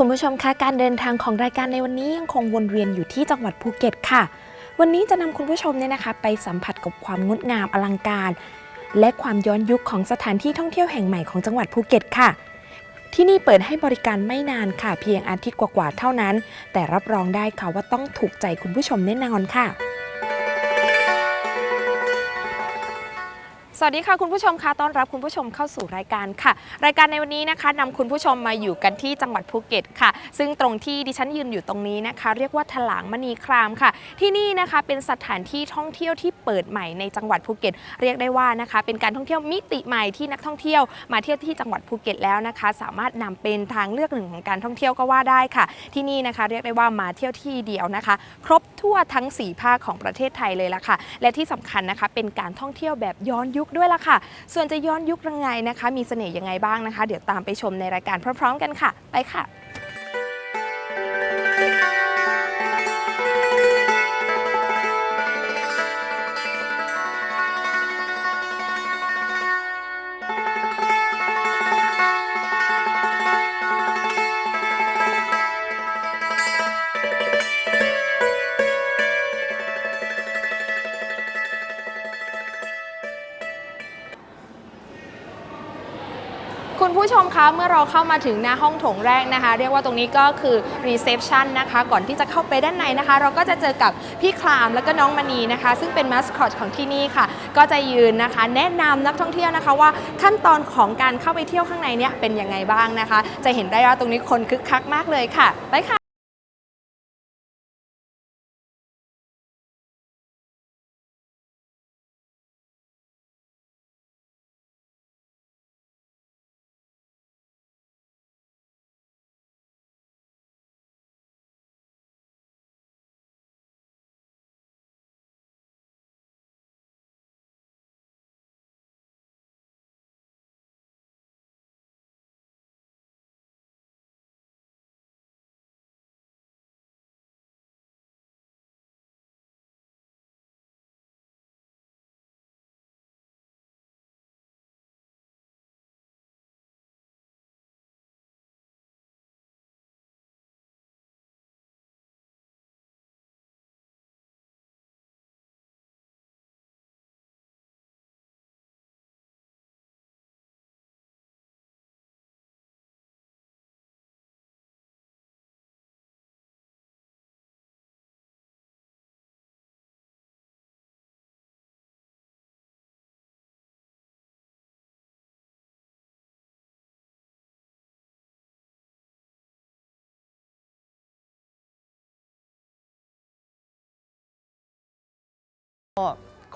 คุณผู้ชมคะการเดินทางของรายการในวันนี้ยังคงวนเวียนอยู่ที่จังหวัดภูเก็ตค่ะ วันนี้จะนำคุณผู้ชมเนี่ยนะคะ ไปสัมผัสกับความงดงามอลังการ และความย้อนยุคของสถานที่ท่องเที่ยวแห่งใหม่ของจังหวัดภูเก็ตค่ะ ที่นี่เปิดให้บริการไม่นานค่ะ เพียงอาทิตย์กว่าๆเท่านั้น แต่รับรองได้ค่ะว่าต้องถูกใจคุณผู้ชมแน่นอนค่ะ สวัสดีค่ะคุณผู้ชมค่ะต้อนรับคุณผู้ชมเข้าสู่รายการค่ะ รายการในวันนี้นะคะนำคุณผู้ชมมาอยู่กันที่จังหวัดภูเก็ตค่ะ ซึ่งตรงที่ดิฉันยืนอยู่ตรงนี้นะคะ เรียกว่าถลางมณีครามค่ะ ที่นี่นะคะเป็นสถานที่ท่องเที่ยวที่เปิดใหม่ในจังหวัดภูเก็ต เรียกได้ว่านะคะ เป็นการท่องเที่ยวมิติใหม่ที่นักท่องเที่ยว มาเที่ยวที่จังหวัดภูเก็ตแล้วนะคะ สามารถนำเป็นทางเลือกหนึ่งของการท่องเที่ยวก็ว่าได้ค่ะ ที่นี่นะคะ เรียกได้ว่ามาเที่ยวที่เดียวนะคะ ครบทั่วทั้ง4ภาคของประเทศไทยเลยละค่ะ และที่สำคัญนะคะ เป็นการท่องเที่ยวแบบย้อนยุคด้วยล่ะค่ะ ส่วนจะย้อนยุคยังไงนะคะ มีเสน่ห์ยังไงบ้างนะคะ เดี๋ยวตามไปชมในรายการพร้อมๆกันค่ะ ไปค่ะ เมื่อเราเข้ามาถึงหน้าห้องโถงแรกนะคะ เรียกว่าตรงนี้ก็คือรีเซพชันนะคะ ก่อนที่จะเข้าไปด้านในนะคะ เราก็จะเจอกับพี่คลามแล้วก็น้องมณีนะคะ ซึ่งเป็นมาสคอตของที่นี่ค่ะ ก็จะยืนนะคะ แนะนำนักท่องเที่ยวนะคะว่าขั้นตอนของการเข้าไปเที่ยวข้างในเนี่ยเป็นยังไงบ้างนะคะ จะเห็นได้ว่าตรงนี้คนคึกคักมากเลยค่ะไปค่ะ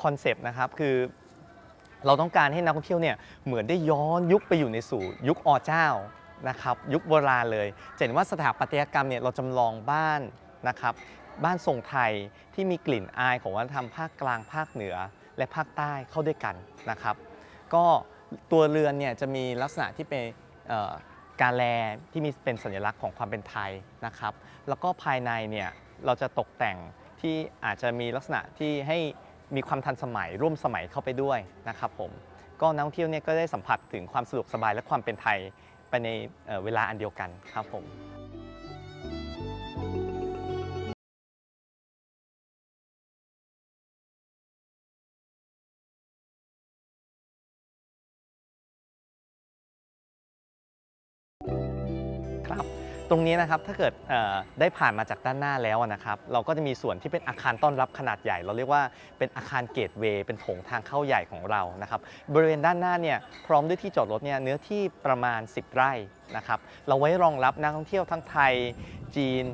คอนเซปต์นะครับคือเราต้องการให้นักท่องเที่ยวเนี่ยเหมือนได้ย้อนยุคไปอยู่ในสู่ยุคอเจ้านะครับยุคโบราณเลยจะเห็นว่าสถาปัตยกรรมเนี่ยเราจำลองบ้านนะครับบ้านทรงไทยที่มีกลิ่นอายของวัฒนธรรมภาคกลางภาคเหนือ และภาคใต้เข้าด้วยกันนะครับ ก็ตัวเรือนเนี่ยจะมีลักษณะที่เป็นการแลที่มีเป็นสัญลักษณ์ของความเป็นไทยนะครับ แล้วก็ภายในเนี่ยเราจะตกแต่งที่อาจจะมีลักษณะที่ให้ มีความทันสมัยร่วมสมัยเข้าไปด้วยนะครับผมก็นักท่องเที่ยวเนี่ยก็ได้สัมผัสถึงความสะดวกสบายและความเป็นไทยไปในเอ่อเวลาอันเดียวกันครับผม ตรงนี้นะครับถ้าเกิดได้ผ่านมาจากด้านหน้าแล้วนะครับเราก็จะมีส่วนที่เป็นอาคารต้อนรับขนาดใหญ่ เราเรียกว่าเป็นอาคารเกตเวย์เป็นโถงทางเข้าใหญ่ของเรานะครับบริเวณด้านหน้าเนี่ยพร้อมด้วยที่จอดรถเนี่ยเนื้อที่ประมาณ 10 ไร่นะครับเราไว้รองรับนักท่องเที่ยวทั้งไทยจีน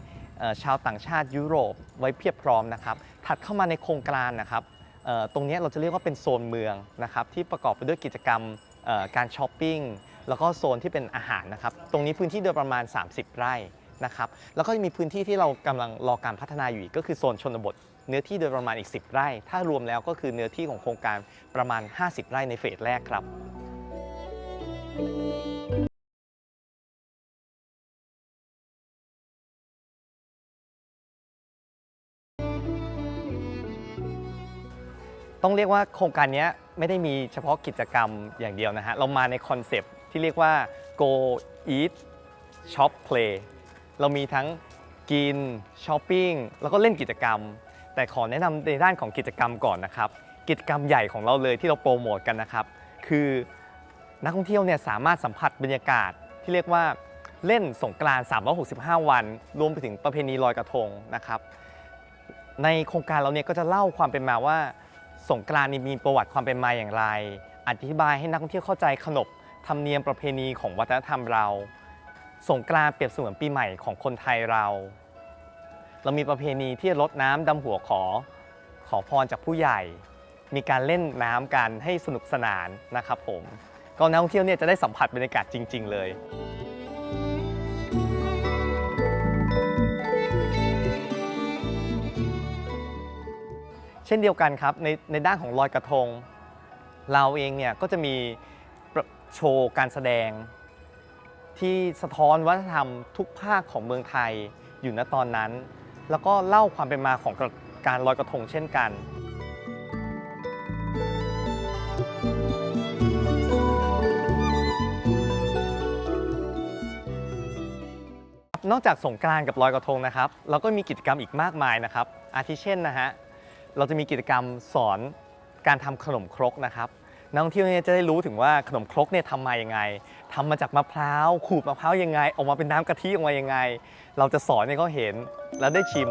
ชาวต่างชาติยุโรปไว้เพียบพร้อมนะครับถัดเข้ามาในโครงการนะครับตรงนี้เราจะเรียกว่าเป็นโซนเมืองนะครับที่ประกอบไปด้วยกิจกรรมการช้อปปิ้ง แล้วก็โซนที่เป็นอาหารนะครับ ตรงนี้พื้นที่โดยประมาณ 30 ไร่นะครับ แล้วก็มีพื้นที่ที่เรากำลังรอการพัฒนาอยู่อีกก็คือโซนชนบท เนื้อที่โดยประมาณอีก 10 ไร่ ถ้ารวมแล้วก็คือเนื้อที่ของโครงการประมาณ 50 ไร่ในเฟสแรกครับต้องเรียกว่าโครงการนี้ไม่ได้มีเฉพาะกิจกรรมอย่างเดียวนะฮะ เรามาในคอนเซปต์ ที่เรียกว่า go eat shop play เรามีทั้งกินช้อปปิ้งแล้วก็เล่นกิจกรรม แต่ขอแนะนำในด้านของกิจกรรมก่อนนะครับ กิจกรรมใหญ่ของเราเลยที่เราโปรโมทกันนะครับ คือนักท่องเที่ยวเนี่ยสามารถสัมผัสบรรยากาศที่เรียกว่าเล่นสงกรานต์365 วัน รวมไปถึงประเพณีลอยกระทงนะครับ ในโครงการเราเนี่ยก็จะเล่าความเป็นมาว่าสงกรานต์นี่มีประวัติความเป็นมาอย่างไร อธิบายให้นักท่องเที่ยวเข้าใจขนบ ธรรมเนียมประเพณีของวัฒนธรรมเรา สงกรานต์เปรียบเสมือนปีใหม่ของคนไทยเรา เรามีประเพณีที่รดน้ำดำหัวขอ ขอพรจากผู้ใหญ่ มีการเล่นน้ำกันให้สนุกสนานนะครับผม ก็นักท่องเที่ยวเนี่ยจะได้สัมผัสบรรยากาศจริง ๆ เลยเช่นเดียวกันครับในในด้านของลอยกระทง เราเองเนี่ยก็จะมี โชว์การแสดง ที่สะท้อนวัฒนธรรมทุกภาคของเมืองไทยอยู่ณตอนนั้น แล้วก็เล่าความเป็นมาของการลอยกระทงเช่นกันนอกจากสงกรานกับลอยกระทงนะครับ เราก็มีกิจกรรมอีกมากมายนะครับ อาทิเช่นนะฮะเราจะมีกิจกรรมสอนการทำขนมครกนะครับ นักท่องเที่ยวเนี่ยจะได้รู้ถึงว่าขนมครกเนี่ยทำมายังไงทำมาจากมะพร้าวขูดมะพร้าวยังไง ออกมาเป็นน้ำกะทิออกมายังไง เราจะสอนให้เขาเห็นแล้วได้ชิม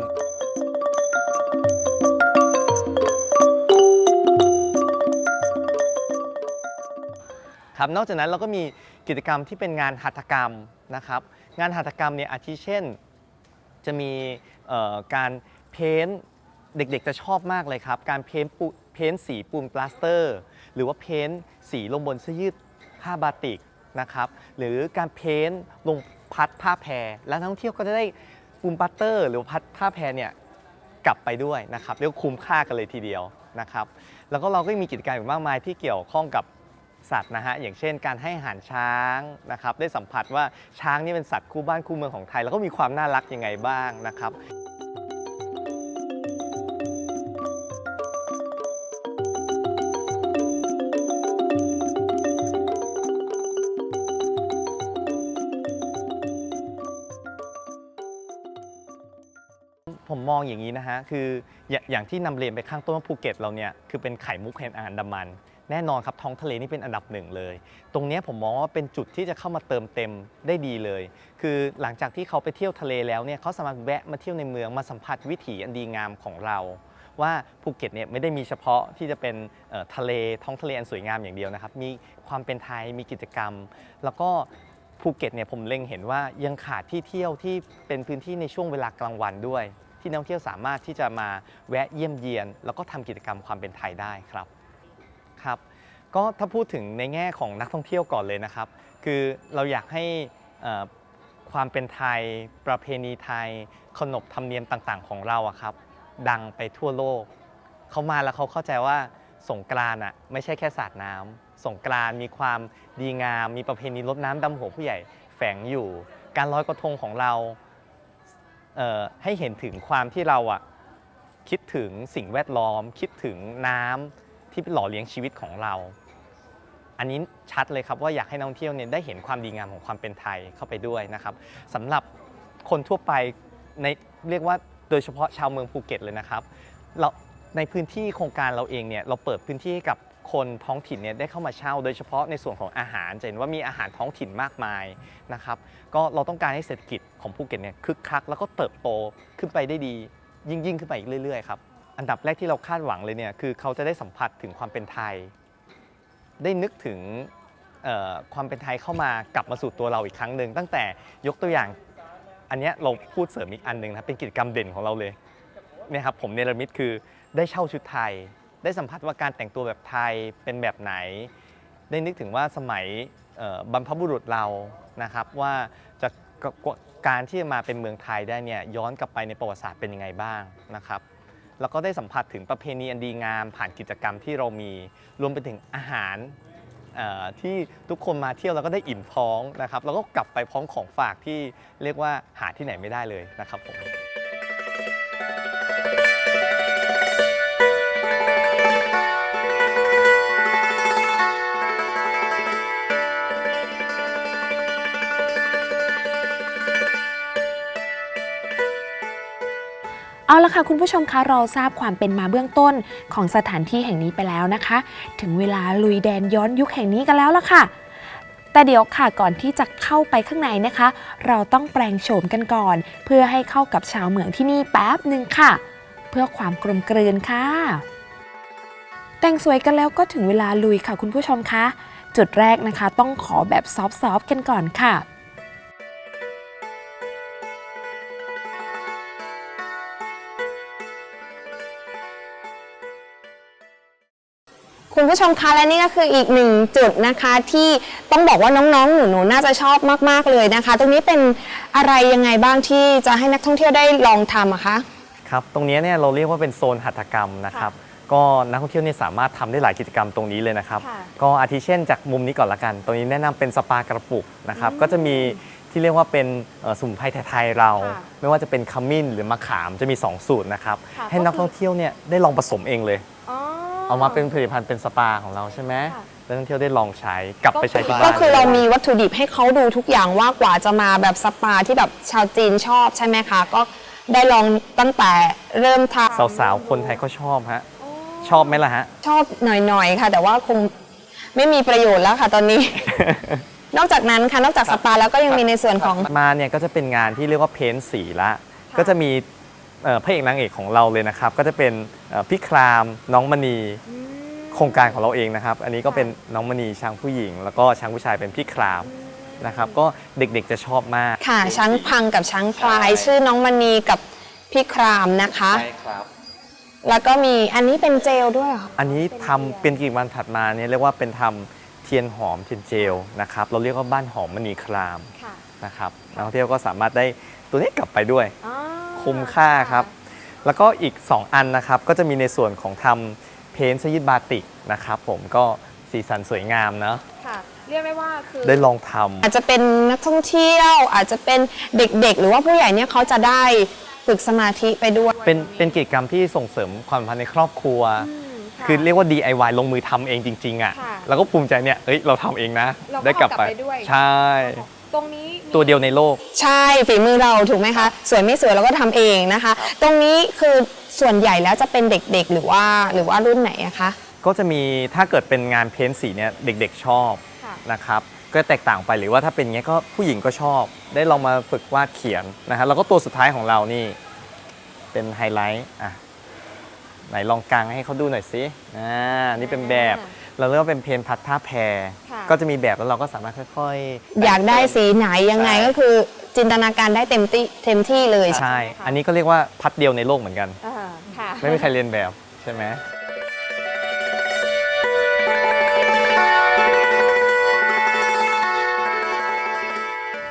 ครับนอกจากนั้นเราก็มีกิจกรรมที่เป็นงานหัตถกรรมนะครับ งานหัตถกรรมเนี่ยอาทิเช่น จะมีการเพ้นเด็กๆจะชอบมากเลยครับ การเพ้นปู เพ้นสีปูนปลาสเตอร์ หรือว่าเพ้นสีลงบนเสื้อยืดผ้าบาติกนะครับหรือการเพ้นลงพัดผ้าแพร แล้วนักท่องเที่ยวก็จะได้ปูนปลาสเตอร์ หรือพัดผ้าแพรเนี่ยกลับไปด้วยนะครับเรียกว่าคุ้มค่ากันเลยทีเดียวนะครับแล้วก็เราก็มีกิจกรรมอีกมากมายที่เกี่ยวข้องกับสัตว์นะฮะอย่างเช่นการให้อาหารช้างนะครับได้สัมผัสว่าช้างนี่เป็นสัตว์คู่บ้านคู่เมืองของไทย แล้วก็มีความน่ารักยังไงบ้างนะครับ มองอย่างนี้นะฮะคืออย่าอย่างที่นำเรียนไปข้างต้นว่าภูเก็ตเราเนี่ยคือเป็นไข่มุกแห่งอันดามัน แน่นอนครับท้องทะเลนี่เป็นอันดับหนึ่งเลย ตรงนี้ผมมองว่าเป็นจุดที่จะเข้ามาเติมเต็มได้ดีเลย คือหลังจากที่เขาไปเที่ยวทะเลแล้วเนี่ยเขาสามารถแวะมาเที่ยวในเมืองมาสัมผัสวิถีอันดีงามของเราว่าภูเก็ตเนี่ยไม่ได้มีเฉพาะที่จะเป็นทะเลท้องทะเลอันสวยงามอย่างเดียวนะครับ มีความเป็นไทยมีกิจกรรม แล้วก็ภูเก็ตเนี่ยผมเล็งเห็นว่ายังขาดที่เที่ยวที่เป็นพื้นที่ในช่วงเวลากลางวันด้วย ที่นักท่องเที่ยวสามารถที่จะมาแวะเยี่ยมเยียน แล้วก็ทำกิจกรรมความเป็นไทยได้ครับครับก็ถ้าพูดถึงในแง่ของนักท่องเที่ยวก่อนเลยนะครับ คือเราอยากให้ความเป็นไทย ประเพณีไทย ขนบธรรมเนียมต่างๆ ของเราอะครับ ดังไปทั่วโลก เขามาแล้วเขาเข้าใจว่าสงกรานต์อะไม่ใช่แค่สาดน้ำสงกรานต์มีความดีงาม มีประเพณีรดน้ำดำหัวผู้ใหญ่แฝงอยู่ การลอยกระทงของเรา ให้เห็นถึงความที่เราอะคิดถึงสิ่งแวดล้อม คิดถึงน้ำที่หล่อเลี้ยงชีวิตของเรา อันนี้ชัดเลยครับว่าอยากให้นักท่องเที่ยวเนี่ยได้เห็นความดีงามของความเป็นไทยเข้าไปด้วยนะครับสำหรับคนทั่วไปในเรียกว่าโดยเฉพาะชาวเมืองภูเก็ตเลยนะครับเราในพื้นที่โครงการเราเองเนี่ยเราเปิดพื้นที่ให้กับคนท้องถิ่นเนี่ยได้เข้ามาเช่า โดยเฉพาะในส่วนของอาหารจะเห็นว่ามีอาหารท้องถิ่นมากมายนะครับ ก็เราต้องการให้เศรษฐกิจ ของภูเก็ตเนี่ยคึกคักแล้วก็เติบโตขึ้นไปได้ดี ยิ่งยิ่งขึ้นไปอีกเรื่อยๆครับอันดับแรกที่เราคาดหวังเลยเนี่ยคือเขาจะได้สัมผัสถึงความเป็นไทย ได้นึกถึงความเป็นไทยเข้ามากลับมาสู่ตัวเราอีกครั้งหนึ่งตั้งแต่ยกตัวอย่างอันนี้เราพูดเสริมอีกอันหนึ่งนะเป็นกิจกรรมเด่นของเราเลยเนี่ยครับผมเนรมิตคือได้เช่าชุดไทย ได้สัมผัสว่าการแต่งตัวแบบไทยเป็นแบบไหน ได้นึกถึงว่าสมัยบรรพบุรุษเรานะครับว่าจะ การที่จะมาเป็นเมืองไทยได้เนี่ยย้อนกลับไปในประวัติศาสตร์เป็นยังไงบ้างนะครับแล้วก็ได้สัมผัสถึงประเพณีอันดีงามผ่านกิจกรรมที่เรามี รวมไปถึงอาหารที่ทุกคนมาเที่ยวแล้วก็ได้อิ่มท้องนะครับแล้วก็กลับไปพร้อมของฝากที่เรียกว่าหาที่ไหนไม่ได้เลยนะครับผม เอาละค่ะคุณผู้ชมคะเราทราบความเป็นมาเบื้องต้นของสถานที่แห่งนี้ไปแล้วนะคะ ถึงเวลาลุยแดนย้อนยุคแห่งนี้กันแล้วละค่ะ แต่เดี๋ยวค่ะก่อนที่จะเข้าไปข้างในนะคะ เราต้องแปลงโฉมกันก่อน เพื่อให้เข้ากับชาวเมืองที่นี่แป๊บหนึ่งค่ะ เพื่อความกลมกลืนค่ะ แต่งสวยกันแล้วก็ถึงเวลาลุยค่ะคุณผู้ชมคะจุดแรกนะคะ ต้องขอแบบซอฟๆกันก่อนค่ะ คุณผู้ชมคะและนี่ก็คืออีกหนึ่งจุดนะคะที่ต้องบอกว่าน้องๆ หนูๆ น่าจะชอบมากๆเลยนะคะ ตรงนี้เป็นอะไรยังไงบ้างที่จะให้นักท่องเที่ยวได้ลองทำอะคะ ครับ ตรงนี้เนี่ยเราเรียกว่าเป็นโซนหัตถกรรมนะครับ ก็นักท่องเที่ยวเนี่ยสามารถทำได้หลายกิจกรรมตรงนี้เลยนะครับ ค่ะ ก็อาทิเช่นจากมุมนี้ก่อนละกัน ตรงนี้แนะนำเป็นสปากระปุกนะครับ ก็จะมีที่เรียกว่าเป็นเอ่อสมุนไพรไทยๆเรา ค่ะไม่ว่าจะเป็นขมิ้นหรือมะขามจะมี 2 สูตรนะครับ ค่ะให้นักท่องเที่ยวเนี่ยได้ลองผสมเองเลยอ๋อ เอามาเป็นผลิตภัณฑ์เป็นสปาของเราใช่ไหมค่ะ แล้วนักท่องเที่ยวได้ลองใช้กลับไปใช้ที่ก็บ้านคือเรามีวัตถุดิบให้เขาดูทุกอย่างว่ากว่าจะมาแบบสปาที่แบบชาวจีนชอบใช่ไหมคะ ก็ได้ลองตั้งแต่เริ่มทำสาวๆคนไทยก็ชอบฮะชอบไหมล่ะฮะ ชอบหน่อยๆค่ะ แต่ว่าคงไม่มีประโยชน์แล้วค่ะตอนนี้ นอกจากนั้นค่ะนอกจากสปาแล้วก็ยังมีในส่วนของ มาเนี่ยก็จะเป็นงานที่เรียกว่าเพ้นท์สีละ ก็จะมีเอ่อ พระเอกนางเอกของเราเลยนะครับ ก็จะเป็นเอ่อพี่ครามน้องมณีโครงการของเราเองนะครับ อันนี้ก็เป็นน้องมณีช้างผู้หญิง แล้วก็ช้างผู้ชายเป็นพี่ครามนะครับก็เด็กๆจะชอบมากค่ะช้างพังกับช้างพลายใช่ชื่อน้องมณีกับพี่ครามนะคะใช่ครับแล้วก็มีอันนี้เป็นเจลด้วยเหรออันนี้ทำเป็นกี่วันถัดมาเนี่ยเรียกว่าเป็นทำเทียนหอมเทียนเจลนะครับเราเรียกว่าบ้านหอมมณีครามค่ะนะครับนักท่องเที่ยวก็สามารถได้ตัวนี้กลับไปด้วยอ๋อ คุ้มค่าครับ แล้วก็อีก 2 อันนะครับก็จะมีในส่วนของทำเพ้นท์สยิดบาติกนะครับผมก็สีสันสวยงามนะค่ะเรียกได้ว่าคือได้ลองทำ อาจจะเป็นนักท่องเที่ยว อาจจะเป็นเด็กๆ หรือว่าผู้ใหญ่เนี่ยเขาจะได้ฝึกสมาธิไปด้วย เป็นเป็นกิจกรรมที่ส่งเสริมความสัมพันธ์ในครอบครัว มะ คือเรียกว่า DIY ลงมือทำเองจริง ๆ อะ ค่ะแล้วก็ภูมิใจเนี่ย เอ้ย เราทำเองนะ เราก็ได้กลับไปเอากลับไปด้วย ใช่ ตรงนี้มีตัวเดียวในโลก ใช่ฝีมือเราถูกไหมคะ สวยไม่สวยเราก็ทำเองนะคะ ตรงนี้คือส่วนใหญ่แล้วจะเป็นเด็กๆ หรือว่าหรือว่ารุ่นไหนอะคะ ก็จะมีถ้าเกิดเป็นงานเพ้นท์สีเนี่ยเด็กๆชอบค่ะ นะครับก็แตกต่างไปหรือว่าถ้าเป็นเงี้ยก็ผู้หญิงก็ชอบ ได้ลองมาฝึกวาดเขียนนะฮะแล้วก็ตัวสุดท้ายของเรานี่ เป็นไฮไลท์อะไหนลองกางให้เขาดูหน่อยสิอ่านี่เป็นแบบ เราเรียกว่าเป็นเพนพัดผ้าแพร ค่ะ ก็จะมีแบบแล้วเราก็สามารถค่อยๆอยากได้สีไหนยังไงใช่ก็คือจินตนาการได้เต็มที่เต็มที่เลย ใช่ อันนี้ก็เรียกว่าพัดเดียวในโลกเหมือนกัน อ่าค่ะ ไม่มีใครเรียนแบบใช่ไหม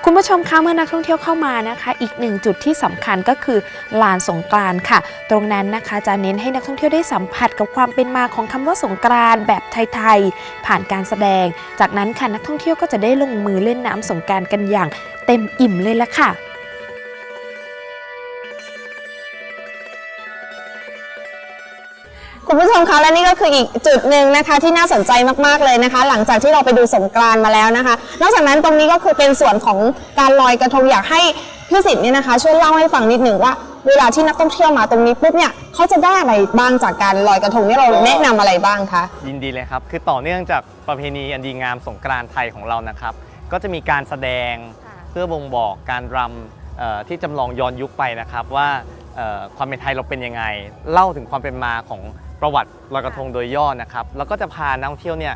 คุณผู้ชมคะเมื่อนักท่องเที่ยวเข้ามานะคะ อีกหนึ่งจุดที่สำคัญก็คือลานสงกรานค่ะ ตรงนั้นนะคะจะเน้นให้นักท่องเที่ยวได้สัมผัสกับความเป็นมาของคำว่าสงกรานแบบไทยๆผ่านการแสดง จากนั้นค่ะนักท่องเที่ยวก็จะได้ลงมือเล่นน้ำสงกรารกันอย่างเต็มอิ่มเลยละค่ะ คุณผู้ชมคะและนี่ก็คืออีกจุดหนึ่งนะคะที่น่าสนใจมากๆเลยนะคะ หลังจากที่เราไปดูสงกรานต์มาแล้วนะคะ นอกจากนั้นตรงนี้ก็คือเป็นส่วนของการลอยกระทงอยากให้พี่สิทธิ์เนี่ยนะคะ ช่วยเล่าให้ฟังนิดหนึ่งว่า เวลาที่นักท่องเที่ยวมาตรงนี้ปุ๊บเนี่ยเขาจะได้อะไรบ้างจากการลอยกระทงนี่เราแนะนำอะไรบ้างคะยินดีเลยครับ คือต่อเนื่องจากประเพณีอันดีงามสงกรานต์ไทยของเรานะครับ ก็จะมีการแสดงค่ะเพื่อบ่งบอกการรำเอ่อที่จำลองย้อนยุคไปนะครับว่าเอ่อความเป็นไทยเราเป็นยังไง เล่าถึงความเป็นมาของ ประวัติลอยกระทงโดยย่อนะครับแล้วก็จะพานักท่องเที่ยวเนี่ย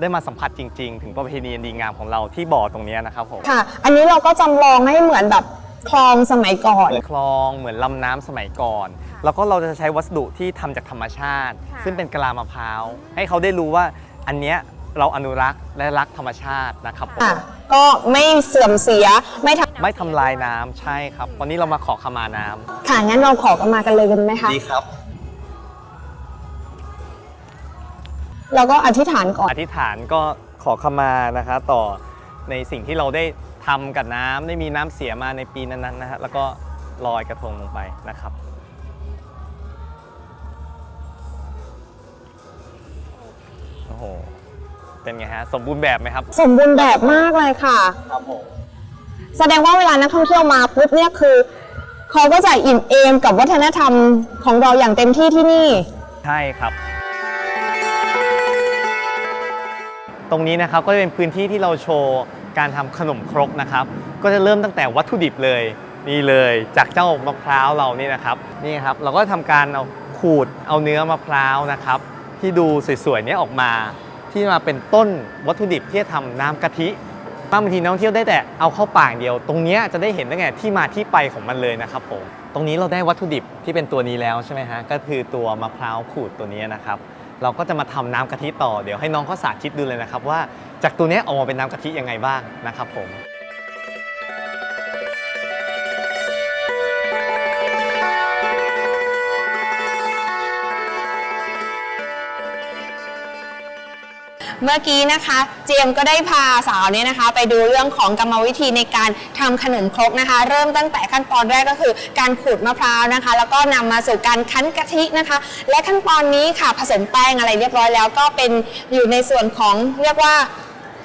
ได้มาสัมผัสจริง ๆ ถึงประเพณีอันดีงามของเราที่บ่อตรงเนี้ยนะครับผมค่ะ อันนี้เราก็จำลองให้เหมือนแบบคลองสมัยก่อน เหมือนคลองเหมือนลำน้ำสมัยก่อน แล้วก็เราจะใช้วัสดุที่ทำจากธรรมชาติ ค่ะ ซึ่งเป็นกะลามะพร้าว ให้เขาได้รู้ว่าอันเนี้ยเราอนุรักษ์และรักธรรมชาตินะครับผมค่ะ ก็ไม่เสื่อมเสียไม่ทไม่ทำลายน้ำใช่ครับวันนี้เรามาขอขมาน้ำำค่ะงั้นเราขอกันมากันเลยกันไหมคะ ดีครับ เราก็อธิษฐานก่อน อธิษฐานก็ขอขมานะคะต่อในสิ่งที่เราได้ทำกับน้ำได้มีน้ำเสียมาในปีนั้นๆนะฮะแล้วก็ลอยกระทงลงไปนะครับ โอ้โห เป็นไงฮะ สมบูรณ์แบบไหมครับ สมบูรณ์แบบมากเลยค่ะ ครับผม แสดงว่าเวลานักท่องเที่ยวมาปุ๊บเนี่ยคือเขาก็จะอิ่มเอมกับวัฒนธรรมของเราอย่างเต็มที่ที่นี่ ใช่ครับ ตรงนี้นะครับก็จะเป็นพื้นที่ที่เราโชว์การทำขนมครกนะครับ ก็จะเริ่มตั้งแต่วัตถุดิบเลยนี่เลยจากเจ้ามะพร้าวเรานี่นะครับนี่ครับเราก็ทำการเอาขูดเอาเนื้อมะพร้าวนะครับ ที่ดูสวยๆนี้ออกมา ที่มาเป็นต้นวัตถุดิบที่จะทำน้ำกะทิบางทีนักท่องเที่ยวได้แต่เอาเข้าปากเดียว ตรงนี้จะได้เห็นตั้งแต่ที่มาที่ไปของมันเลยนะครับผมตรงนี้เราได้วัตถุดิบที่เป็นตัวนี้แล้วใช่ไหมฮะก็คือตัวมะพร้าวขูดตัวนี้นะครับ เราก็จะมาทำน้ำกะทิต่อเดี๋ยวให้น้องเขาสาธิตดูเลยนะครับว่าจากตัวนี้ออกมาเป็นน้ำกะทิยังไงบ้างนะครับผม เมื่อกี้นะคะ เจมส์ก็ได้พาสาวเนี่ยนะคะ ไปดูเรื่องของกรรมวิธีในการทำขนมครกนะคะ เริ่มตั้งแต่ขั้นตอนแรกก็คือ การขูดมะพร้าวนะคะ แล้วก็นำมาสู่การคั้นกะทินะคะ และขั้นตอนนี้ค่ะผสมแป้งอะไรเรียบร้อยแล้ว ก็เป็นอยู่ในส่วนของเรียกว่า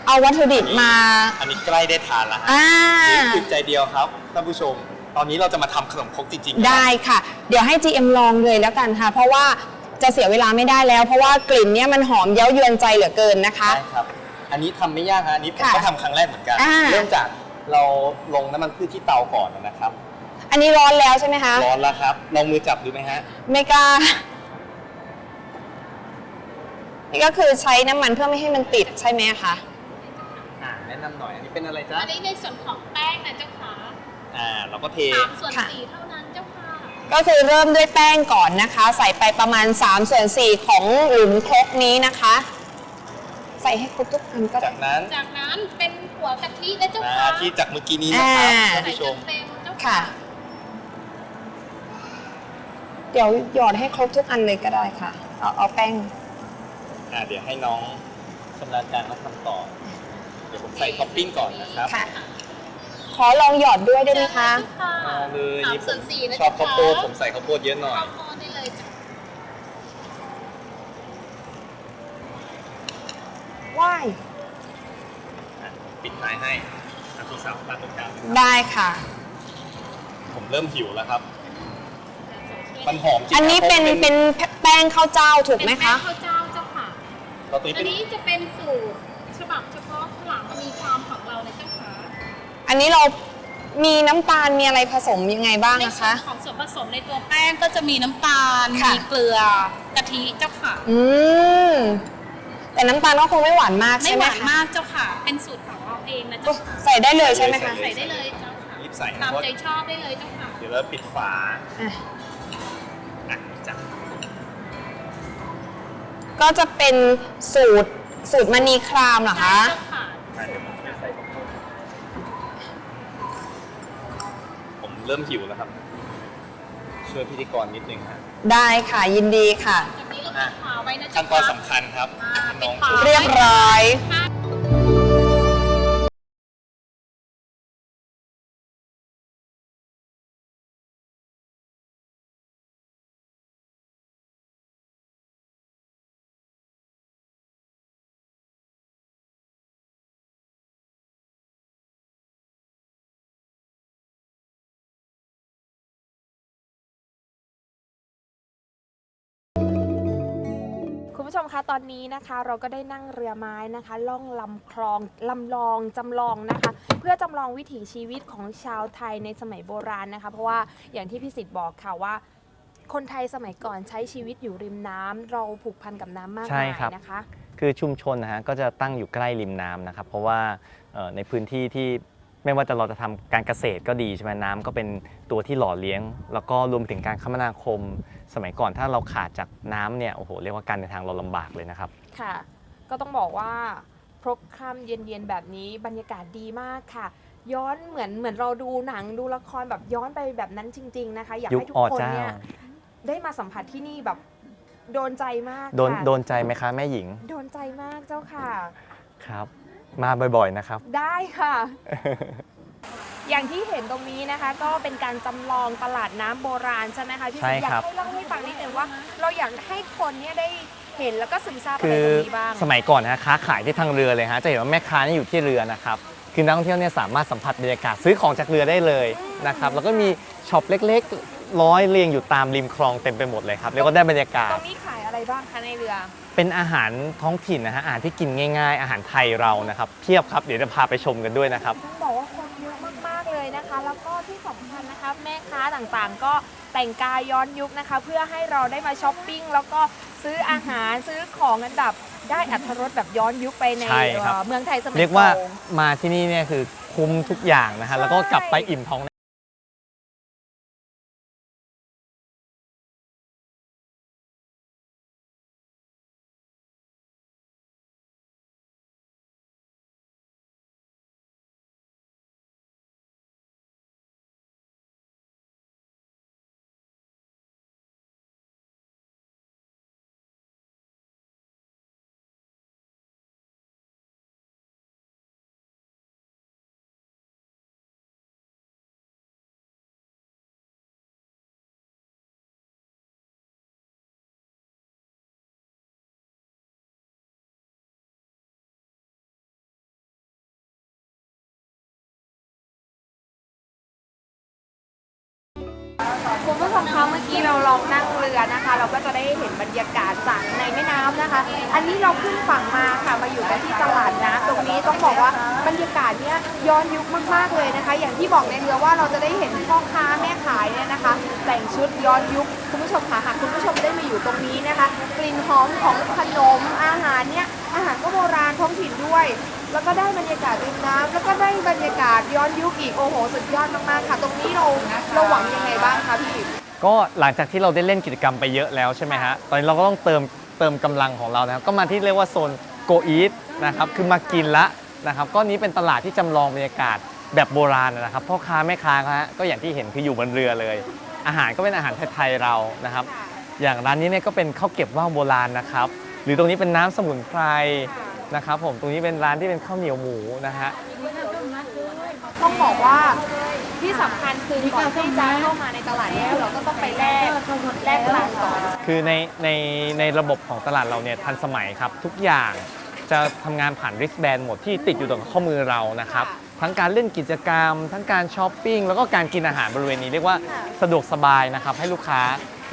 เอาวัตถุดิบมา อันนี้ใกล้ได้ทานแล้วฮะอ่าคือใจเดียวครับท่านผู้ชม ตอนนี้เราจะมาทำขนมครกจริงได้ค่ะ เดี๋ยวให้ GM ลองเลยแล้วกันค่ะ เพราะว่า จะเสียเวลาไม่ได้แล้ว เพราะว่ากลิ่นเนี่ยมันหอมเย้ายวนใจเหลือเกินนะคะ ใช่ครับ อันนี้ทำไม่ยากฮะอันนี้ผมค่ะก็ทำครั้งแรกเหมือนกัน อ่า เริ่มจากเราลงน้ำมันพืชที่เตาก่อนนะครับ อันนี้ร้อนแล้วใช่ไหมคะ ร้อนแล้วครับ ลองมือจับดูไหมฮะ ไม่กล้า นี่ก็คือใช้น้ำมันเพื่อไม่ให้มันติดใช่ไหมคะอ่าแนะนำหน่อย อันนี้เป็นอะไรจ๊ะ อันนี้ในส่วนของแป้งนะเจ้าค่ะอ่า เราก็เท สามส่วนค่ะ สี่เท่านั้นเจ้าค่ะ ก็คือเริ่มด้วยแป้งก่อนนะคะ ใส่ไปประมาณ3ส่วน4ของหลุมครกนี้นะคะ ใส่ให้ครบทุกอันก็ได้ จากนั้นจากนั้นเป็นหัวกะทินะเจ้าอ่าค่ะที่จากเมื่อกี้นี้นะครับอ่า ท่านใส่ผู้ชจม นเต็มเจ้าค่ะ ค่ะ เดี๋ยวหยอดให้ครบทุกอันเลยก็ได้ค่ะ เอาเอาแป้ง อ่าเดี๋ยวให้น้องชำนาญการมาทำต่อ เดี๋ยวผมใส่ท็อปปิ้งก่อนนะครับ ค่ะ ขอลองหยอดด้วยได้ไหมคะเจ้าค่ะเอาเลยสามนี่ผส่วมนสี่นะชอบเจ้าข้าวค่ะโพดผมใส่ข้าวโพดเยอะหน่อย ข้าวโพดได้เลยจ้ะว่ายอะปิดท้ายให้อาสุสาวมาตรงกลางได้ค่ะ ผมเริ่มหิวแล้วครับ มันหอมจริงอันนี้ะเป็นพราะเป็นแป้งข้าวเจ้าถูกไหมเป็นแป้คะงข้าวเจ้าเจ้าค่ะ เราตัวนี้อัเป็นนนี้จะเป็นสูตรฉบับเฉพาะ อันนี้เรามีน้ำตาลมีอะไรผสมยังไงบ้างในนะส่วคะนของส่วนผสมในตัวแป้งก็จะมีน้ำตาล ค่ะ มีเกลือกะทิเจ้าค่ะ อืม แต่น้ำตาลก็คงไม่หวานมากไม่ใช่ไหหมวานคะมากเจ้าค่ะ เป็นสูตรของเราเองนะเจ้าค่ะใส่ได้เลยใช่ไหมคะใส่ได้เลยเจ้าค่ะรีบใส่นะตามเพราะใจชอบได้เลยเจ้าค่ะ เดี๋ยวเราปิดฝาอะอะจับก็จะเป็นสูตรสูตรมณีครามเหรอใช่คะ เจ้าค่ะอะเดี๋ยวผมจะใส่ข้าว เริ่มหิวแล้วครับ ช่วยพิธีกรนิดนึงฮะได้ค่ะยินดีค่ะจากนี้เราปิดฝาไว้นะขั้เจ้านตอนค่ะสำคัญครับ อ่าน้องปิดฝาเรียบร้อยคุ ผู้ชมคะตอนนี้นะคะ เราก็ได้นั่งเรือไม้นะคะ ล่องลำคลองลำลองจำลองนะคะ เพื่อจำลองวิถีชีวิตของชาวไทยในสมัยโบราณนะคะ เพราะว่าอย่างที่พี่สิทธิ์บอกค่ะว่า คนไทยสมัยก่อนใช้ชีวิตอยู่ริมน้ำเราผูกพันกับน้ำมากใช่มายครับ นะคะ คือชุมชนนะฮะก็จะตั้งอยู่ใกล้ริมน้ำนะครับ เพราะว่าเอ่อในพื้นที่ที่ ไม่ว่าจะเราจะทำการเกษตรก็ดีใช่ไหมน้ำก็เป็นตัวที่หล่อเลี้ยง แล้วก็รวมถึงการคมนาคม สมัยก่อนถ้าเราขาดจากน้ำเนี่ยโอ้โหเรียกว่าการเดินทางเราลำบากเลยนะครับ ค่ะ ก็ต้องบอกว่าพบค่ำเย็นๆแบบนี้บรรยากาศดีมากค่ะ ย้อนเหมือนเหมือนเราดูหนังดูละครแบบย้อนไปแบบนั้นจริง ๆนะคะ อยากยุคให้ทุกอคนเจ้าเนี่ยได้มาสัมผัสที่นี่แบบโดนใจมากโดนค่ะโดนใจไหมคะแม่หญิง โดนใจมากเจ้าค่ะครับ มาบ่อยๆนะครับ ได้ค่ะ อย่างที่เห็นตรงนี้นะคะ ก็เป็นการจำลองตลาดน้ำโบราณใช่ไหมคะพี่ใช่สิอยาครักบ ให้เล่าให้ฟังนิดนึงว่า เราอยากให้คนเนี่ยได้เห็นแล้วก็ซึมซาบอะไรคือตรงนี้บ้าง สมัยก่อนนะค้าขายที่ทางเรือเลยฮะจะเห็นว่าแม่ค้านี่อยู่ที่เรือนะครับคือนักท่องเที่ยวเนี่ยสามารถสัมผัสบรรยากาศซื้อของจากเรือได้เลยนะครับแล้วก็มีช็อปเล็กๆ ร้อยเรียงอยู่ตามริมคลองเต็มไปหมดเลยครับเรียกว่าได้บรรยากาตศ รงนี้ขายอะไรบ้างคะในเรือ เป็นอาหารท้องถิ่นนะฮะอาหารที่กินง่ายๆ อาหารไทยเรานะครับเพียบครับเดี๋ยวจะพาไปชมกันด้วยนะครับ ต้องบอกว่าคนเยอะมากๆเลยนะคะ แล้วก็ที่สำคัญนะคะแม่ค้าต่างๆ ก็แต่งกายย้อนยุคนะคะ เพื่อให้เราได้มาช้อปปิ้งแล้วก็ซื้ออาหารซื้อของกันแบบได้อัตรสแบบย้อนยุคไปในใช่ครับ เอ่อเมืองไทยสมัยเรียกว่าก่อน มาที่นี่เนี่ยคือคุ้มทุกอย่างนะฮะแล้วก็กลับไปอิ่มท้อง ชมคะเมื่อกี้เราลองนั่งเรือนะคะ เราก็จะได้เห็นบรรยากาศจากในแม่น้ำนะคะ อันนี้เราขึ้นฝั่งมาค่ะมาอยู่กันที่ตลาดน้ำตรงนี้ต้องบอกว่าบรรยากาศเนี้ยย้อนยุคมากๆเลยนะคะ อย่างที่บอกในเรือว่าเราจะได้เห็นพ่อค้าแม่ขายเนี่ยนะคะ แต่งชุดย้อนยุคคุณผู้ชมค่ะหากคุณผู้ชมได้มาอยู่ตรงนี้นะคะ กลิ่นหอมของขนมอาหารเนี่ยอาหารก็โบราณท้องถิ่นด้วยแล้วก็ได้บรรยากาศริมน้ำแล้วก็ได้บรรยากาศย้อนยุคอีกโอ้โหสุดยอดมากๆค่ะ ตรงนี้เราเราหวังยังไงบ้างคะพี่ ก็หลังจากที่เราได้เล่นกิจกรรมไปเยอะแล้วใช่ไหมฮะ ตอนนี้เราก็ต้องเติมเติมกำลังของเรานะครับ ก็มาที่เรียกว่าโซนโกอีทนะครับ คือมากินละนะครับ ก็นี้เป็นตลาดที่จำลองบรรยากาศแบบโบราณนะครับ พ่อค้าแม่ค้าฮะก็อย่างที่เห็นคืออยู่บนเรือเลย อาหารก็เป็นอาหารไทยๆเรานะครับ อย่างร้านนี้เนี่ยก็เป็นข้าวเก็บว่าวโบราณนะครับ หรือตรงนี้เป็นน้ำสมุนไพรนะครับผม ตรงนี้เป็นร้านที่เป็นข้าวเหนียวหมูนะฮะ ต้องบอกว่าที่สำคัญคือก่อนที่จะเข้ามาในตลาด แลกแลกร้านก่อนคือในในในระบบของตลาดเราเนี่ยทันสมัยครับ ทุกอย่างจะทำงานผ่าน wristband หมดที่ติดอยู่ตรงข้อมือเรานะครับ ทั้งการเล่นกิจกรรม ทั้งการช้อปปิ้งแล้วก็การกินอาหารบริเวณนี้เรียกว่าสะดวกสบายนะครับ ให้ลูกค้า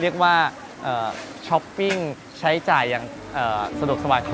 เรียกว่าเอ่อช้อปปิ้งใช้จ่ายอย่างเอ่อสะดวกสบาย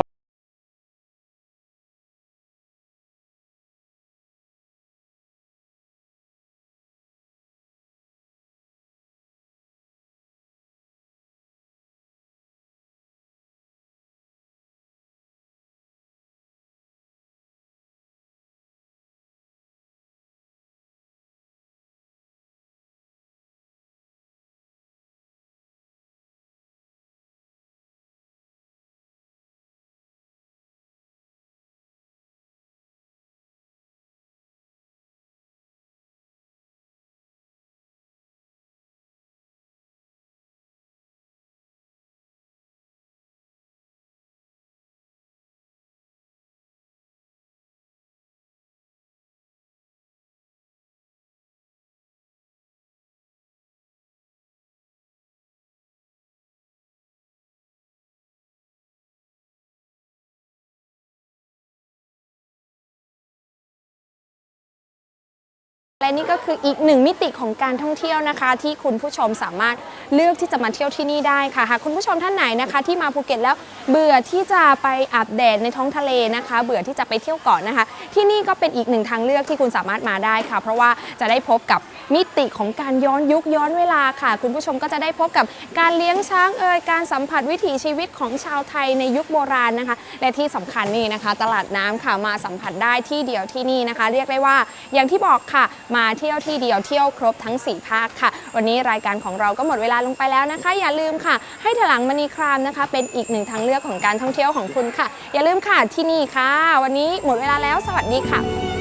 และนี่ก็คืออีกหนึ่งมิติของการท่องเที่ยวนะคะ ที่คุณผู้ชมสามารถเลือกที่จะมาเที่ยวที่นี่ได้ค่ะหากคุณผู้ชมท่านไหนนะคะ ที่มาภูเก็ตแล้วเบื่อที่จะไปอาบแดดในท้องทะเลนะคะ เบื่อที่จะไปเที่ยวเกาะนะคะ ที่นี่ก็เป็นอีกหนึ่งทางเลือกที่คุณสามารถมาได้ค่ะ เพราะว่าจะได้พบกับมิติของการย้อนยุคย้อนเวลาค่ะ คุณผู้ชมก็จะได้พบกับการเลี้ยงช้างเอ่ยการสัมผัสวิถีชีวิตของชาวไทยในยุคโบราณนะคะ และที่สำคัญนี่นะคะ ตลาดน้ำค่ะมาสัมผัสได้ที่เดียวที่นี่นะคะ เรียกได้ว่าอย่างที่บอกค่ะ มาเที่ยวที่เดียวเที่ยวครบทั้ง 4 ภาคค่ะ วันนี้รายการของเราก็หมดเวลาลงไปแล้วนะคะ อย่าลืมค่ะ ให้ถลังมณีครามนะคะ เป็นอีกหนึ่งทางเลือกของการท่องเที่ยวของคุณค่ะ อย่าลืมค่ะที่นี่ค่ะ วันนี้หมดเวลาแล้ว สวัสดีค่ะ